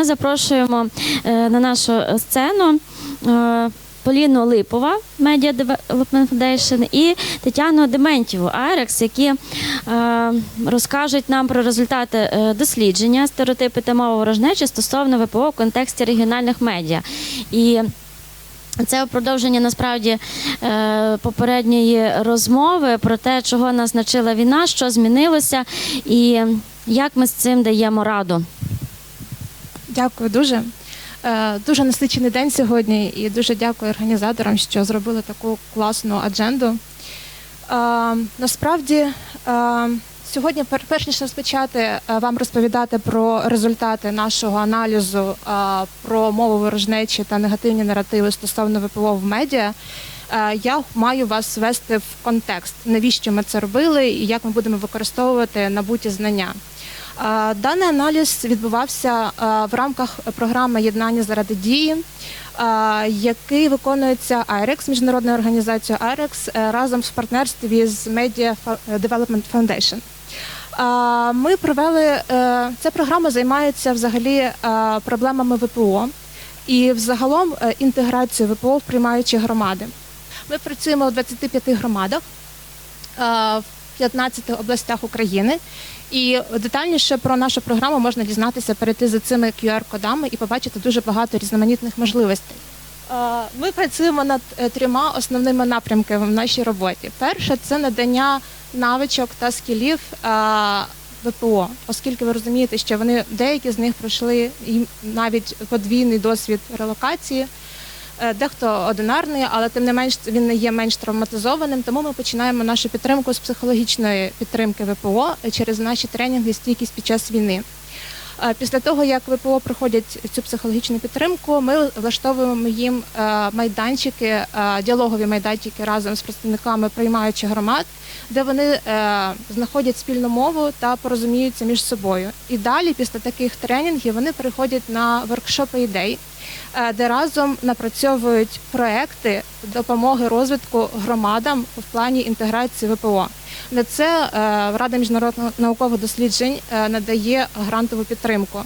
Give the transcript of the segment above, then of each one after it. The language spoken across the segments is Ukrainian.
ми запрошуємо е, на нашу сцену. е, Поліну Липова, Media Development Foundation, і Тетяну Дементьєву Айрекс, які е, розкажуть нам про результати дослідження стереотипи та мова ворожнечі стосовно ВПО в контексті регіональних медіа. І це продовження насправді попередньої розмови про те, чого нас навчила війна, що змінилося, і як ми з цим даємо раду. Дякую дуже. Е, Дуже насичений день сьогодні, і дуже дякую організаторам, що зробили таку класну адженду. Е, Насправді, е, сьогодні, пер- перш ніж розпочати вам розповідати про результати нашого аналізу про мову ворожнечі та негативні наративи стосовно ВПО в медіа. Я маю вас ввести в контекст, навіщо ми це робили і як ми будемо використовувати набуті знання. Е, Даний аналіз відбувався е, в рамках програми Єднання заради дії, е, який виконується IREX, міжнародною організацією IREX, е, разом в партнерстві з Media Development Foundation. Е, Ми провели е, ця програма займається взагалі е, проблемами ВПО і взагалом е, інтеграцією ВПО в приймаючі громади. Ми працюємо у 25 громадах е, 15 областях України. І детальніше про нашу програму можна дізнатися, перейти за цими QR-кодами і побачити дуже багато різноманітних можливостей. Е, Ми працюємо над е, трьома основними напрямками в нашій роботі. Перше це надання навичок та скілів е, ВПО, оскільки ви розумієте, що вони деякі з них пройшли і навіть подвійний досвід релокації. Е, Дехто одинарний, але тим не менш він не є менш травматизованим. Тому ми починаємо нашу підтримку з психологічної підтримки ВПО через наші тренінги стійкість під час війни. Е, Після того, як ВПО проходять цю психологічну підтримку, ми влаштовуємо їм е, майданчики, діалогові майданчики разом з представниками приймаючих громад, де вони знаходять спільну мову та порозуміються між собою. І далі, після таких тренінгів, вони переходять на воркшопи ідей, де разом напрацьовують проекти допомоги розвитку громадам в плані інтеграції ВПО. На це е, Рада міжнародних наукових досліджень е, надає грантову підтримку.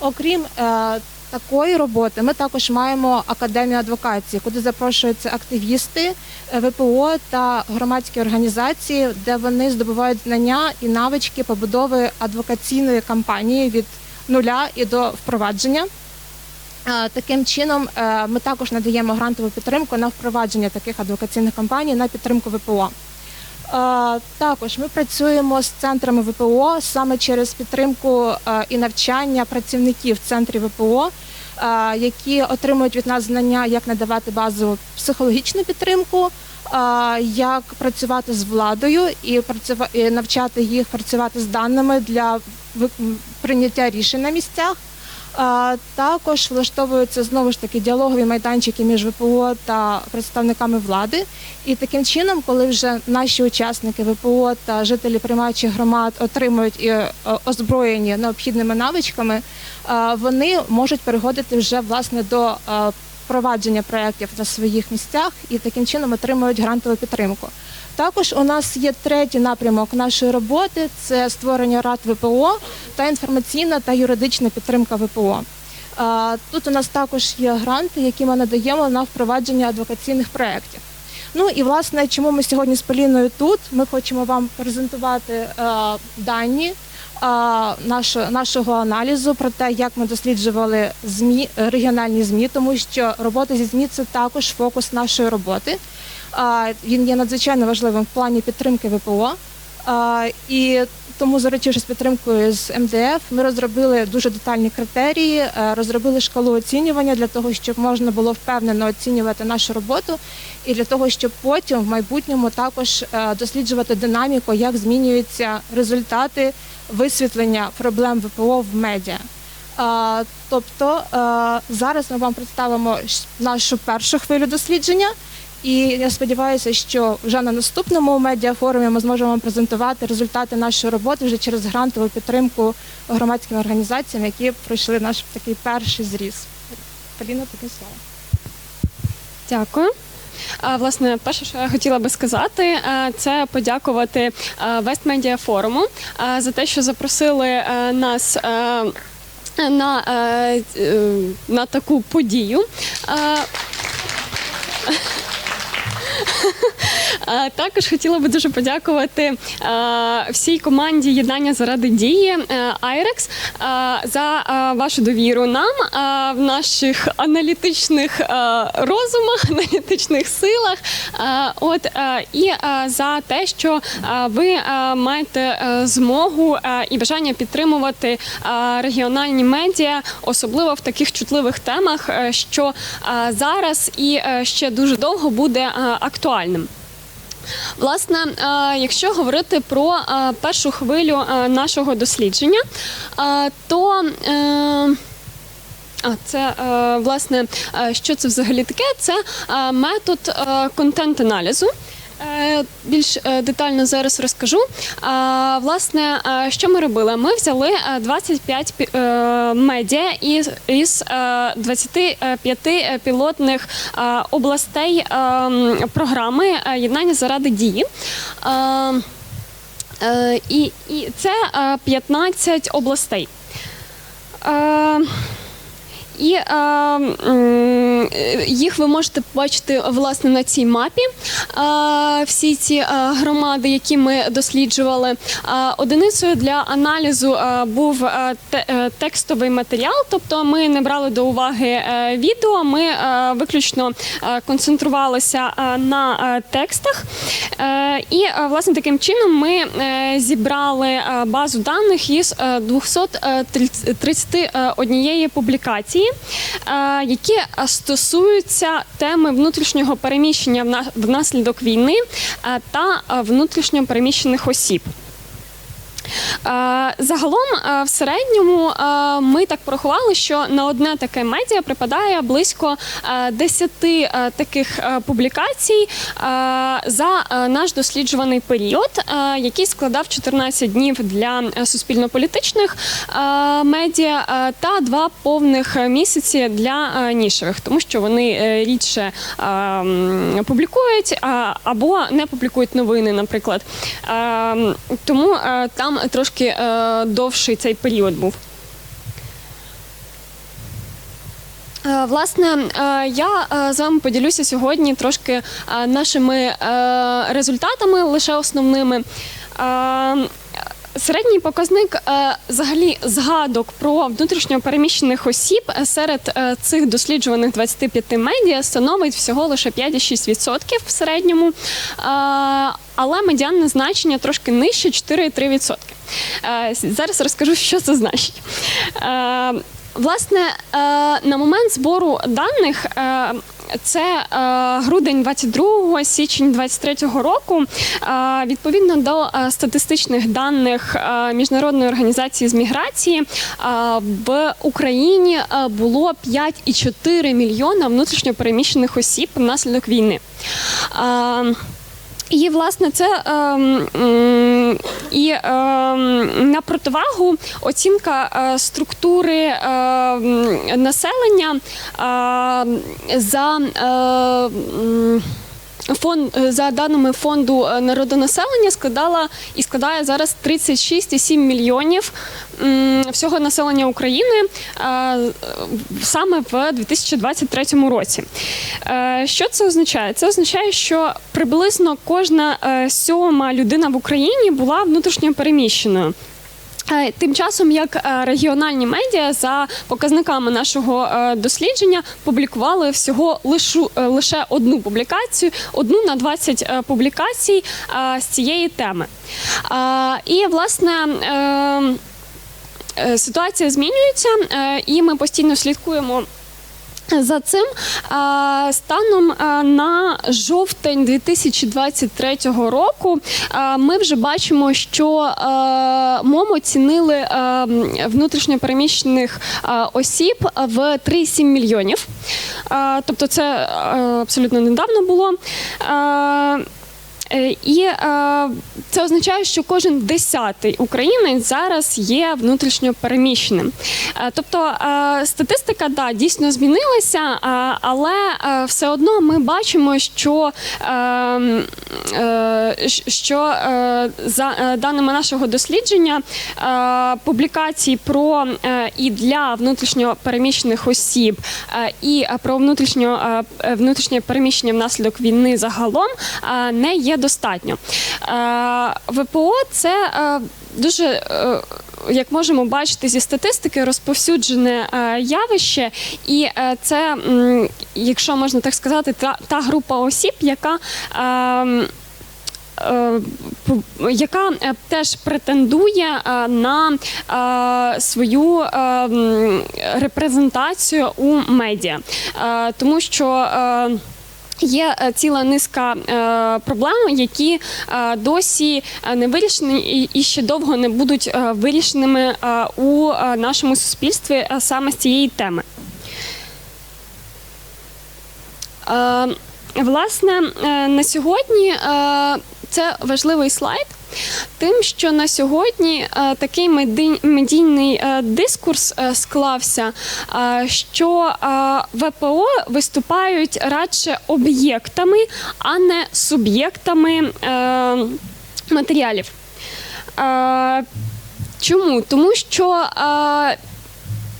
Окрім е, такої роботи, ми також маємо академію адвокації, куди запрошуються активісти е, ВПО та громадські організації, де вони здобувають знання і навички побудови адвокаційної кампанії від нуля і до впровадження. Е, Таким чином, е, ми також надаємо грантову підтримку на впровадження таких адвокаційних кампаній на підтримку ВПО. Е, Також ми працюємо з центрами ВПО саме через підтримку і навчання працівників центрів ВПО, які отримують від нас знання, як надавати базову психологічну підтримку, як працювати з владою і навчати їх працювати з даними для прийняття рішень на місцях. Також влаштовуються знову ж таки діалогові майданчики між ВПО та представниками влади. І таким чином, коли вже наші учасники ВПО та жителі приймаючих громад отримують і е, озброєні необхідними навичками, вони можуть переходити вже власне до е, впровадження проєктів на своїх місцях і таким чином отримують грантову підтримку. Також у нас є третій напрямок нашої роботи це створення рад ВПО та інформаційна та юридична підтримка ВПО. Тут у нас також є гранти, які ми надаємо на впровадження адвокаційних проєктів. Ну і власне, чому ми сьогодні з Поліною тут? Ми хочемо вам презентувати е, дані нашого, аналізу про те, як ми досліджували ЗМІ, регіональні ЗМІ, тому що робота зі ЗМІ це також фокус нашої роботи. Він є надзвичайно важливим в плані підтримки ВПО. І тому, заручившись підтримкою з МДФ, ми розробили дуже детальні критерії, е, розробили шкалу оцінювання для того, щоб можна було впевнено оцінювати нашу роботу, і для того, щоб потім в майбутньому також е, досліджувати динаміку, як змінюються результати висвітлення проблем ВПО в медіа. Тобто зараз ми вам представимо нашу першу хвилю дослідження. І я сподіваюся, що вже на наступному медіафорумі ми зможемо вам презентувати результати нашої роботи вже через грантову підтримку громадським організаціям, які пройшли наш такий перший зріз. Поліна, тобі слово. Дякую. Власне, перше, що я хотіла би сказати, е, це подякувати е, Вест Форуму е, за те, що запросили нас. на, на таку подію. Також хотіла би дуже подякувати всій команді Єднання заради дії е, е, за вашу довіру нам в наших аналітичних розумах, аналітичних силах. От і за те, що ви маєте е, змогу і бажання підтримувати регіональні медіа, особливо в таких чутливих темах, е, що зараз і ще дуже довго буде актуальним. Власне, е, якщо говорити про е, першу хвилю е, нашого дослідження, то це власне, що це взагалі таке? Це метод контент-аналізу. Е, Більш е, детально зараз розкажу. Власне, е, що ми робили? Ми взяли е, 25 е, медіа із, із е, 25 пілотних областей програми єднання заради дії. І, це е, 15 областей. І е, е, їх ви можете побачити власне на цій мапі. Е, всі ці громади, які ми досліджували. Одиницею для аналізу був те- текстовий матеріал, тобто ми не брали до уваги відео, ми виключно концентрувалися на текстах. І власне таким чином ми зібрали базу даних із е, 231 публікації, які е, стосуються теми внутрішнього переміщення внаслідок війни е, та внутрішньо переміщених осіб. Е, Загалом, е, в середньому, е, ми так порахували, що на одне таке медіа припадає близько е, 10 е, таких публікацій за наш досліджуваний період, який складав 14 днів для суспільно-політичних медіа та два повних місяці для нішевих, тому що вони рідше публікують або не публікують новини, наприклад. Тому там трошки е, довший цей період був. Е, Власне, е, я з вами поділюся сьогодні трошки нашими результатами, лише основними. Середній показник взагалі згадок про внутрішньо переміщених осіб серед цих досліджуваних 25 медіа становить всього лише 5,6% в середньому, але медіанне значення трошки нижче 4,3%. Е, Зараз розкажу, що це значить. Е, Власне, е, на момент збору даних. Це грудень 22 січень 23 року. Відповідно до статистичних даних міжнародної організації з міграції в Україні було 5,4 мільйона внутрішньопереміщених осіб внаслідок війни. Е, і власне це ем, і ем, на противагу оцінка е, структури е, населення е, за. Е, м, Фонд за даними фонду е, народонаселення складала і складає зараз 36,7 мільйонів всього населення України е, саме в 2023 році. Е, Що це означає? Це означає, що приблизно кожна е, сьома людина в Україні була внутрішньо переміщеною. Е, Тим часом, як е, регіональні медіа за показниками нашого е, дослідження публікували всього лише одну публікацію, одну на 20 е, публікацій з цієї теми. І власне. е, е, Ситуація змінюється, і ми постійно слідкуємо за цим станом на жовтень 2023 року ми вже бачимо, що МОМ оцінили внутрішньопереміщених осіб в 3,7 мільйонів. Тобто це абсолютно недавно було. Е, І е, це означає, що кожен десятий українець зараз є внутрішньо переміщеним. Е, Тобто статистика да, дійсно змінилася, але все одно ми бачимо, що, е, е, що за даними нашого дослідження, публікацій про і для внутрішньо переміщених осіб, і про внутрішньо внутрішнє переміщення внаслідок війни загалом не є достатньо. Е, ВПО це е, дуже. е, Як можемо бачити зі статистики, розповсюджене явище, і це, якщо можна так сказати, та, та група осіб, яка ем, яка теж претендує на свою е, репрезентацію у медіа, тому що Є е, ціла низка е, проблем, які е, досі не вирішені і, ще довго не будуть вирішеними у нашому суспільстві саме з цієї теми. Власне, на сьогодні це важливий слайд. Тим, що на сьогодні е, такий медійний е, дискурс е, склався, що ВПО виступають радше об'єктами, а не суб'єктами матеріалів. Чому? Тому що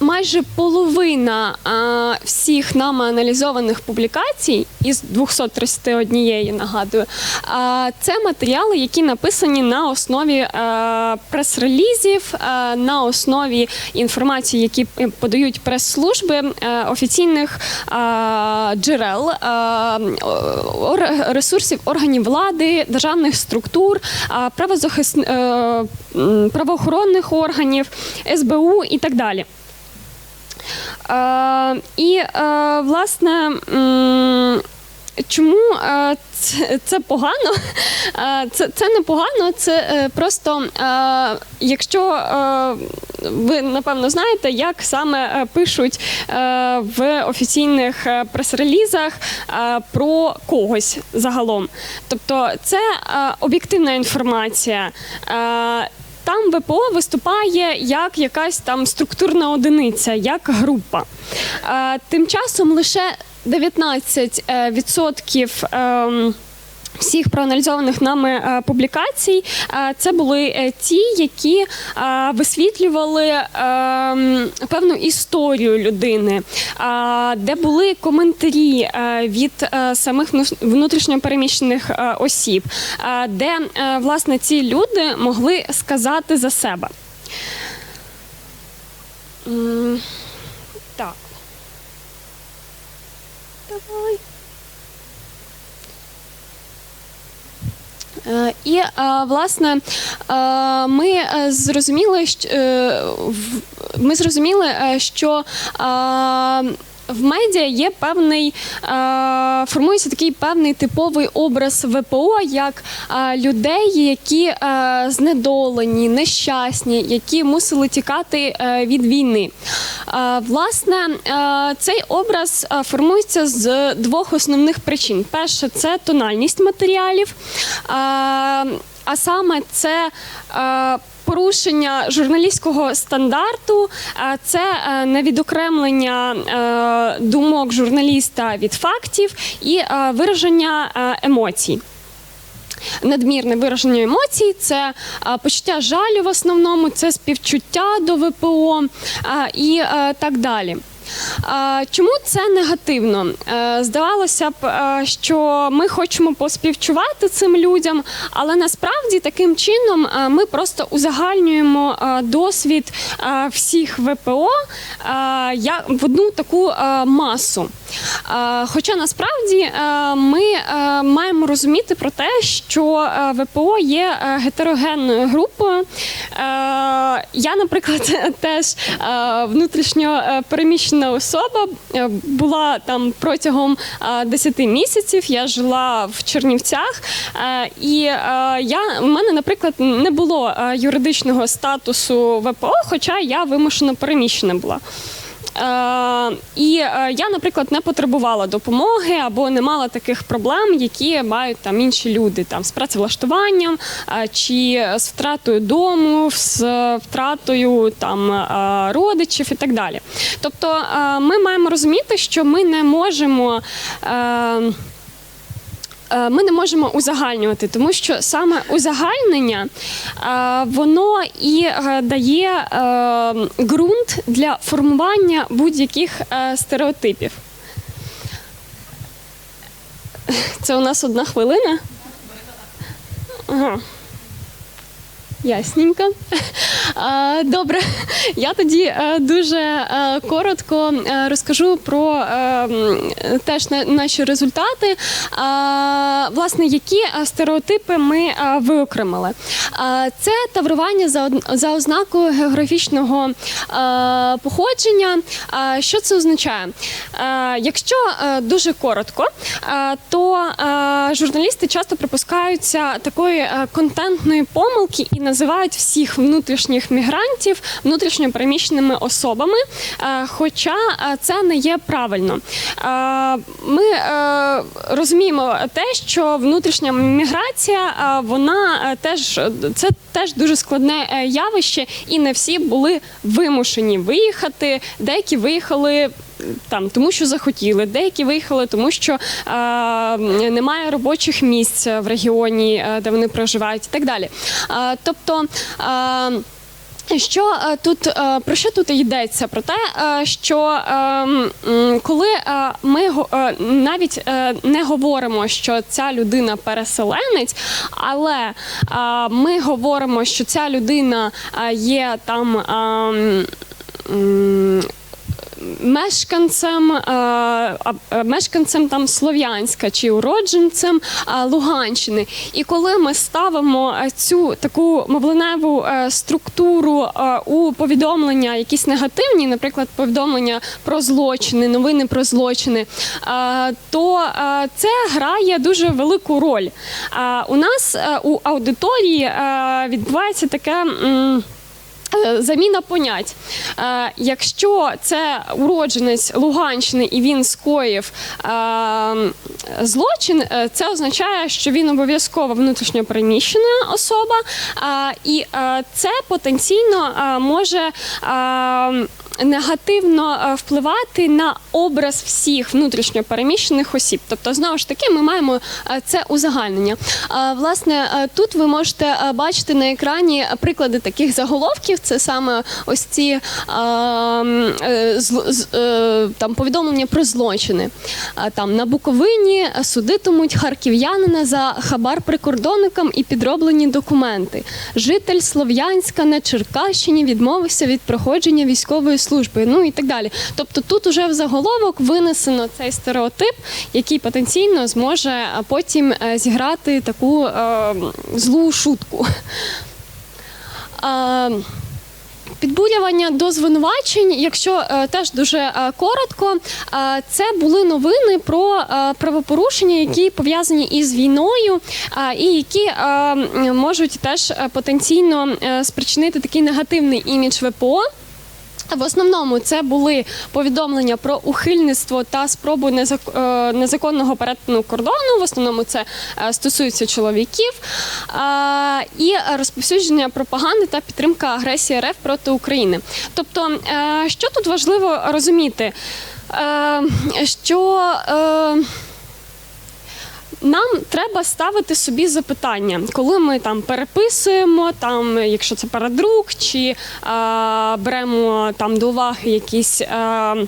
майже половина а, всіх нами аналізованих публікацій із 231, нагадую, а, це матеріали, які написані на основі а, прес-релізів, а, на основі інформації, які е, подають прес-служби е, офіційних а, джерел, а, ресурсів органів влади, державних структур, а, правозахис... е, м, правоохоронних органів, СБУ і так далі. Е, і, е, власне, чому е, це, погано? Це, це не погано, це просто, якщо ви напевно знаєте, як саме пишуть в офіційних прес-релізах про когось загалом. Тобто це об'єктивна інформація. Там ВПО виступає як якась там структурна одиниця, як група. Е, Тим часом лише 19% е, відсотків. ем, Всіх проаналізованих нами е, публікацій е, це були е, ті, які висвітлювали певну історію людини, де були коментарі від самих внутрішньопереміщених осіб, де власне ці люди могли сказати за себе. Так. Давай. І е, власне е, ми е, зрозуміли, що е, ми зрозуміли, е, що е, в медіа є певний, е, формується такий певний типовий образ ВПО як е, людей, які е, знедолені, нещасні, які мусили тікати від війни. Власне, цей образ формується з двох основних причин: перше це тональність матеріалів, а саме це. Порушення журналістського стандарту е, це е, невідокремлення е, думок журналіста від фактів і вираження емоцій. Надмірне вираження емоцій це почуття жалю в основному, це співчуття до ВПО і так далі. Чому це негативно? Е, Здавалося б, е, що ми хочемо поспівчувати цим людям, але насправді таким чином е, ми просто узагальнюємо досвід всіх ВПО в одну таку масу. Хоча насправді ми маємо розуміти про те, що ВПО є гетерогенною групою. Я, наприклад, теж внутрішньо е, переміщена особа е, була там протягом е, 10 місяців. Я жила в Чернівцях, е, і е, я в мене, наприклад, не було е, юридичного статусу ВПО, хоча я вимушено переміщена була. Е, І е, я, наприклад, не потребувала допомоги або не мала таких проблем, які мають там інші люди, там з працевлаштуванням е, чи з втратою дому, з втратою там родичів і так далі. Тобто, ми маємо розуміти, що ми не можемо. Е, ми не можемо узагальнювати, тому що саме узагальнення е, воно і е, дає ґрунт для формування будь-яких стереотипів. Це у нас одна хвилина. Ага. Ясненько. Добре, я тоді е, дуже е, коротко е, розкажу про теж наші результати. Власне, які стереотипи ми виокремили. Це таврування за ознакою географічного походження. Що це означає? Якщо дуже коротко, то журналісти часто припускаються такої контентної помилки і називають всіх внутрішніх мігрантів внутрішньопереміщеними особами. е, Хоча е, це не є правильно. Е, Ми розуміємо те, що внутрішня міграція вона теж це теж дуже складне явище, і не всі були вимушені виїхати. Деякі виїхали там тому, що захотіли, деякі виїхали, тому що е, немає робочих місць в регіоні, е, де вони проживають, і так далі. Е, тобто. Е, що е, тут е, про що тут йдеться? Про те, що коли ми навіть не говоримо, що ця людина переселенець, але ми говоримо, що ця людина є там. Мешканцем, е, е, мешканцем там Слов'янська чи уродженцем е, Луганщини. І коли ми ставимо цю таку мовленеву структуру у повідомлення, якісь негативні, наприклад, повідомлення про злочини, новини про злочини, то це грає дуже велику роль. У нас у аудиторії відбувається таке. Е, Заміна понять. Е, Якщо це уродженець Луганщини і він скоїв е, злочин, це означає, що він обов'язково внутрішньо переміщена особа, і це потенційно може. Негативно е, впливати на образ всіх внутрішньо переміщених осіб. Тобто, знову ж таки, ми маємо е, це узагальнення. Власне, е, тут ви можете бачити на екрані приклади таких заголовків. Це саме ось ці там повідомлення про злочини. Там на Буковині судитимуть харків'янина за хабар прикордонникам і підроблені документи. Житель Слов'янська на Черкащині відмовився від проходження військової служби. Ну і так далі. Тобто тут уже в заголовок винесено цей стереотип, який потенційно зможе е, потім е, зіграти таку е, злу шутку. Е, Підбурювання до звинувачень, якщо е, теж дуже е, коротко, е, це були новини про е, правопорушення, які пов'язані із війною, е, і які е, можуть теж е, потенційно е, спричинити такий негативний імідж ВПО. В основному це були повідомлення про ухильництво та спробу е, незаконного перетину кордону. В основному це е, стосується чоловіків і розповсюдження пропаганди та підтримка агресії РФ проти України. Тобто, е, що тут важливо розуміти, що нам треба ставити собі запитання, коли ми там переписуємо, там, якщо це передрук, чи е, беремо там до уваги якісь. Е,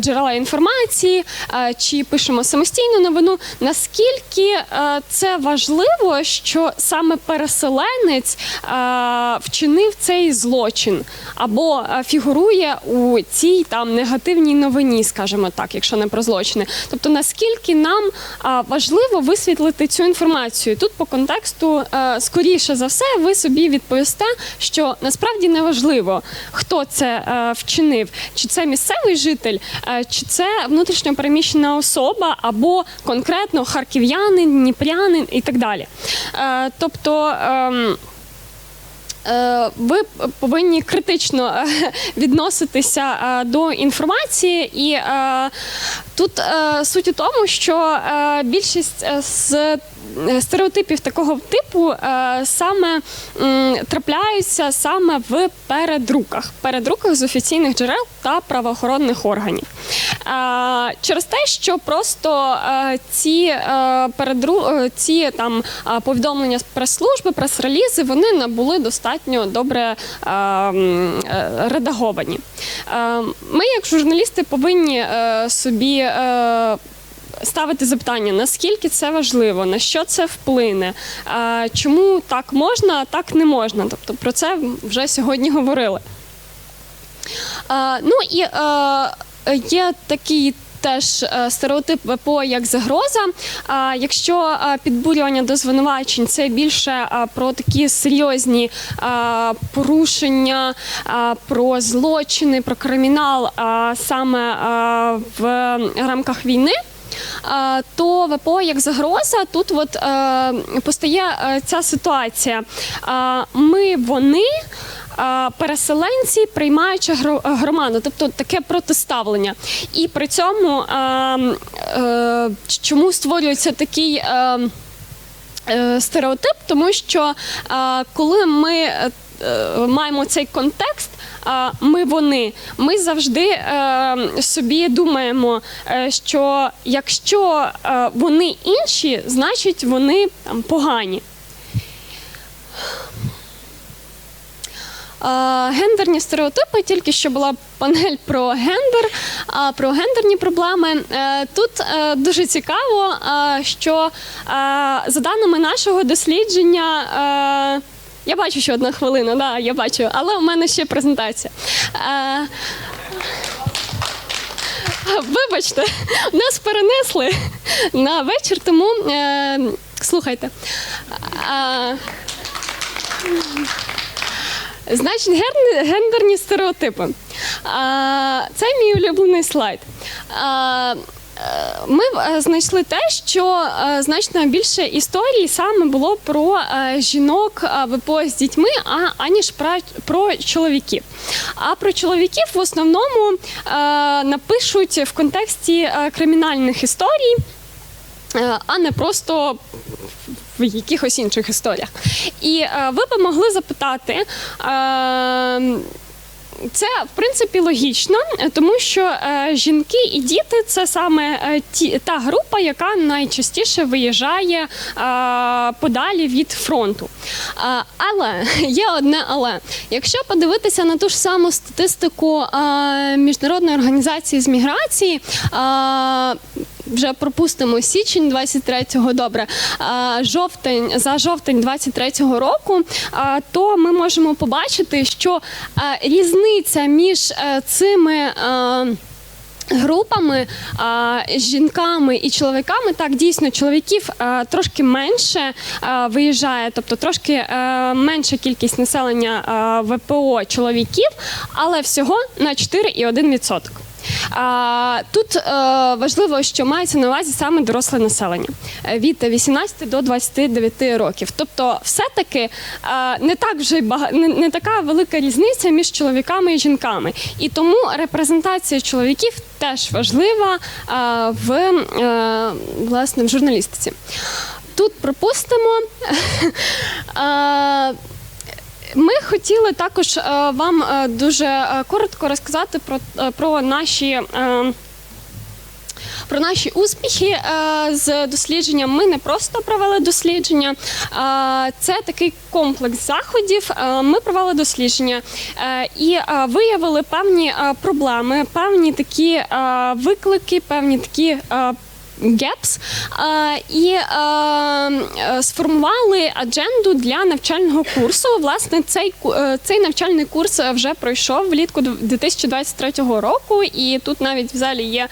Джерела інформації, е, чи пишемо самостійну новину. Наскільки е, це важливо, що саме переселенець е, вчинив цей злочин або е, фігурує у цій там негативній новині, скажімо так, якщо не про злочини. Тобто, наскільки нам е, важливо висвітлити цю інформацію? Тут по контексту, е, скоріше за все, ви собі відповісте, що насправді не важливо, хто це е, вчинив, чи це місцевий житель, е, чи це внутрішньо переміщена особа, або конкретно харків'янин, дніпрянин і так далі. Е, Тобто. ем, е, ви повинні критично відноситися до інформації, і тут суть у тому, що більшість з стереотипів такого типу е, саме трапляються саме в передруках, передруках з офіційних джерел та правоохоронних органів. Е, Через те, що просто е, ці е, передру е, ці там е, повідомлення з прес-служби, прес-релізи, вони набули достатньо добре е, е, редаговані. Е, Ми, як журналісти, повинні е, собі. Ставити запитання, наскільки це важливо, на що це вплине, чому так можна, а так не можна. Тобто про це вже сьогодні говорили. Ну і є такий теж е, стереотип ВПО як загроза. Якщо підбурювання до звинувачень це більше про такі серйозні порушення, про злочини, про кримінал саме в рамках війни. То ВПО як загроза тут от е, постає е, ця ситуація. Ми вони е, переселенці, приймаючи громаду, тобто таке протиставлення. І при цьому е, е, чому створюється такий. е, стереотип, тому що е, коли ми е, маємо цей контекст, ми вони, ми завжди е, собі думаємо, е, що якщо е, вони інші, значить вони там погані. Гендерні стереотипи, тільки що була панель про гендер, про гендерні проблеми. Тут дуже цікаво, що за даними нашого дослідження. Е, Я бачу, що одна хвилина, да, я бачу, але у мене ще презентація. Е, Вибачте, нас перенесли на вечір, тому е, слухайте. Е, Значить, гендерні стереотипи. А, Це мій улюблений слайд. Е, Ми е, знайшли те, що е, значно більше історій саме було про е, жінок е, ВПО з дітьми, а аніж про, про чоловіків. А про чоловіків в основному напишуть в контексті кримінальних історій, а не просто в якихось інших історіях. І ви б могли запитати. Це в принципі логічно, тому що е, жінки і діти це саме е, ті, та група, яка найчастіше виїжджає е, подалі від фронту. Але є одне але. Якщо подивитися на ту ж саму статистику міжнародної організації з міграції. Вже пропустимо січень 23-го, добре, жовтень за жовтень 23-го року, то ми можемо побачити, що різниця між е, цими. Групами жінками і чоловіками так дійсно чоловіків трошки менше виїжджає, тобто трошки е, менша кількість населення ВПО чоловіків, але всього на 4,1%. Тут е, важливо, що мається на увазі саме доросле населення е, від 18 до 29 років. Тобто, все-таки е, не так вже не, така велика різниця між чоловіками і жінками. І тому репрезентація чоловіків теж важлива в власне в журналістиці. Тут пропустимо. Ми хотіли також е, вам е, дуже е, коротко розказати про, про наші. Про наші успіхи з дослідженням ми не просто провели дослідження, це такий комплекс заходів. Ми провели дослідження і виявили певні проблеми, певні такі виклики, певні такі. Gaps, е, і е, е, сформували адженду для навчального курсу. Власне, цей цей навчальний курс вже пройшов влітку 2023 року, і тут навіть в залі є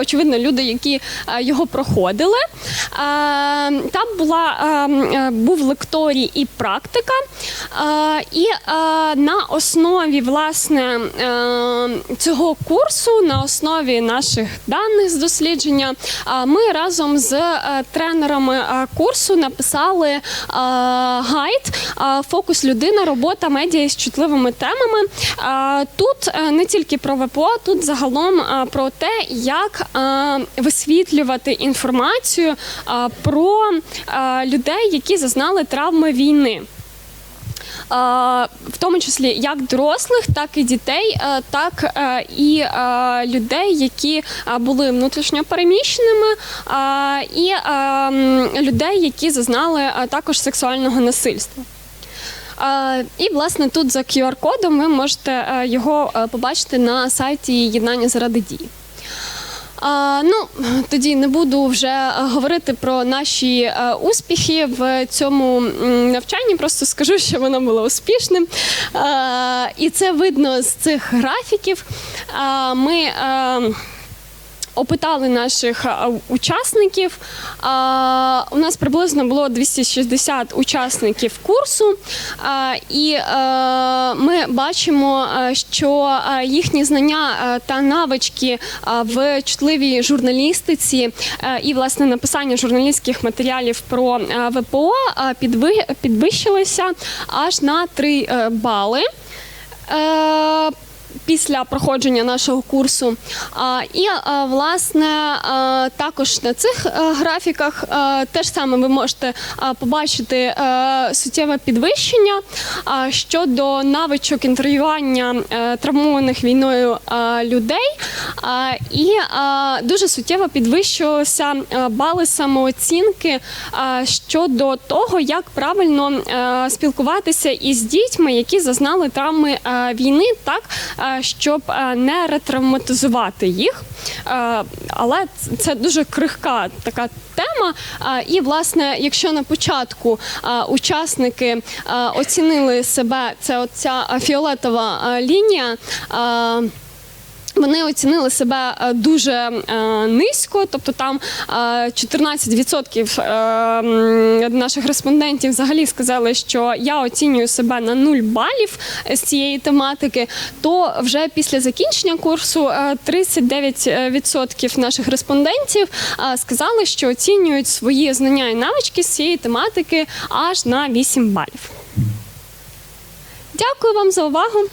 очевидно люди, які його проходили. Там була був лекторій і практика, і на основі власне цього курсу, на основі наших даних з дослідження, ми разом з е, тренерами е, курсу написали е, гайд Фокус людина, робота медіа з чутливими темами. Тут не тільки про ВПО, тут загалом про те, як висвітлювати інформацію про людей, які зазнали травми війни. В тому числі як дорослих, так і дітей, е, так е, і е, людей, які були внутрішньо переміщеними, і людей, які зазнали також сексуального насильства. І власне тут за QR-кодом ви можете його побачити на сайті Єднання заради дії. Ну, тоді не буду вже е, говорити про наші е, успіхи в цьому навчанні. Просто скажу, що воно було успішним. І це видно з цих графіків. Ми е, опитали наших учасників. У нас приблизно було 260 учасників курсу, і е, ми бачимо, е, що е, їхні знання та навички в чутливій журналістиці і власне написання журналістських матеріалів про ВПО підвищилися аж на 3 бали. Після проходження нашого курсу. І власне також на цих графіках теж саме ви можете побачити суттєве підвищення щодо навичок інтерв'ювання травмованих війною людей. І дуже суттєво підвищилися бали самооцінки щодо того, як правильно спілкуватися із дітьми, які зазнали травми війни, так щоб е, не ретравматизувати їх. Е, Але це дуже крихка така тема. Е, І, власне, якщо на початку е, учасники е, оцінили себе, це оця е, фіолетова е, лінія. Вони оцінили себе е, дуже е, низько, тобто там е, 14% е, наших респондентів взагалі сказали, що я оцінюю себе на 0 балів з цієї тематики. То вже після закінчення курсу е, 39% наших респондентів сказали, що оцінюють свої знання і навички з цієї тематики аж на 8 балів. Дякую вам за увагу.